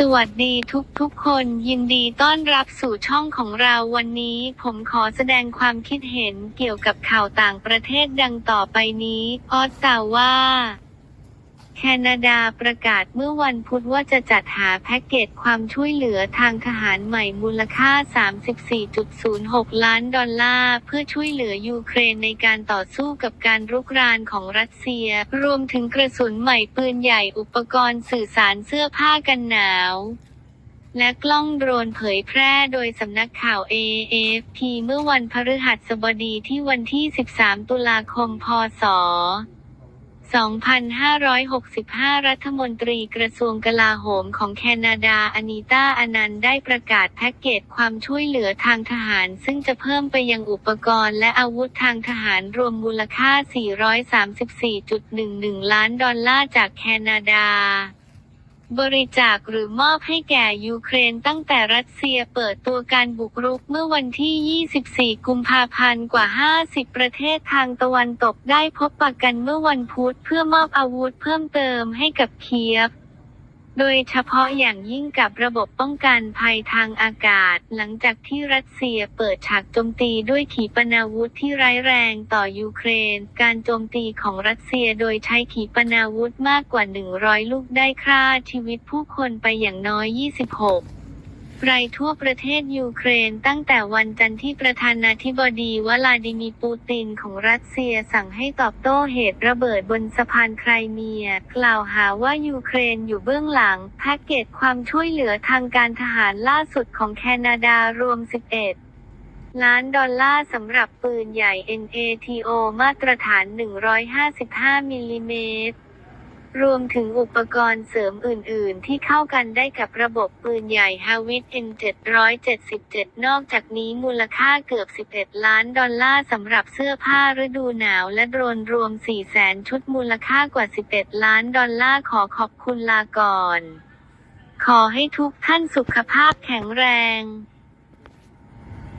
สวัสดีทุกทุกๆคนยินดีต้อนรับสู่ช่องของเราวันนี้ผมขอแสดงความคิดเห็นเกี่ยวกับข่าวต่างประเทศดังต่อไปนี้ ออส่าว่า แคนาดาประกาศเมื่อวันพุธว่าจะจัดหาแพ็กเกจความช่วยเหลือทางทหารใหม่มูลค่า 34.06 ล้านดอลลาร์เพื่อช่วยเหลือยูเครนในการต่อสู้กับการรุกรานของรัสเซีย รวมถึงกระสุนใหม่ปืนใหญ่อุปกรณ์สื่อสารเสื้อผ้ากันหนาวและกล้องโดรนเผยแพร่โดยสำนักข่าว AFP เมื่อวันพฤหัสบดีที่วันที่ 13 ตุลาคม พศ 2,565 รัฐมนตรีกระทรวงกลาโหมของแคนาดาอานิต้าอนันต์ได้ประกาศแพ็กเกจความช่วยเหลือทางทหาร ซึ่งจะเพิ่มไปยังอุปกรณ์และอาวุธทางทหารรวมมูลค่า 434.11 ล้านดอลลาร์จากแคนาดา บริจาคหรือมอบให้แก่ยูเครนตั้งแต่รัสเซียเปิดตัวการบุกรุกเมื่อวันที่ 24 กุมภาพันธ์กว่า 50 ประเทศทางตะวันตกได้พบปะกันเมื่อวันพุธเพื่อมอบอาวุธเพิ่มเติมให้กับเคียฟ โดยเฉพาะอย่างยิ่งกับระบบป้องกันภัยทางอากาศ หลังจากที่รัสเซียเปิดฉากโจมตีด้วยขีปนาวุธที่ร้ายแรงต่อยูเครน การโจมตีของรัสเซียโดยใช้ขีปนาวุธมากกว่า 100 ลูกได้ฆ่าชีวิตผู้คนไปอย่างน้อย 26 รายทั่วประเทศยูเครนตั้งแต่วันจันทร์ที่ประธานาธิบดีวลาดิมีร์ปูตินของรัสเซียสั่งให้ตอบโต้เหตุระเบิดบนสะพานไครเมีย กล่าวหาว่ายูเครนอยู่เบื้องหลังแพ็กเกจความช่วยเหลือทางการทหารล่าสุดของแคนาดารวม 11ล้านดอลลาร์สำหรับปืนใหญ่ NATO มาตรฐาน 155มิลลิเมตร รวมถึงอุปกรณ์เสริมอื่น ๆ ที่เข้ากันได้กับระบบปืนใหญ่ฮาวิต M777 นอกจากนี้มูลค่าเกือบ 11 ล้านดอลลาร์สำหรับเสื้อผ้าฤดูหนาวและโดรนรวม 4 แสนชุดมูลค่ากว่า 11 ล้านดอลลาร์ขอขอบคุณลาก่อน ขอให้ทุกท่านสุขภาพแข็งแรง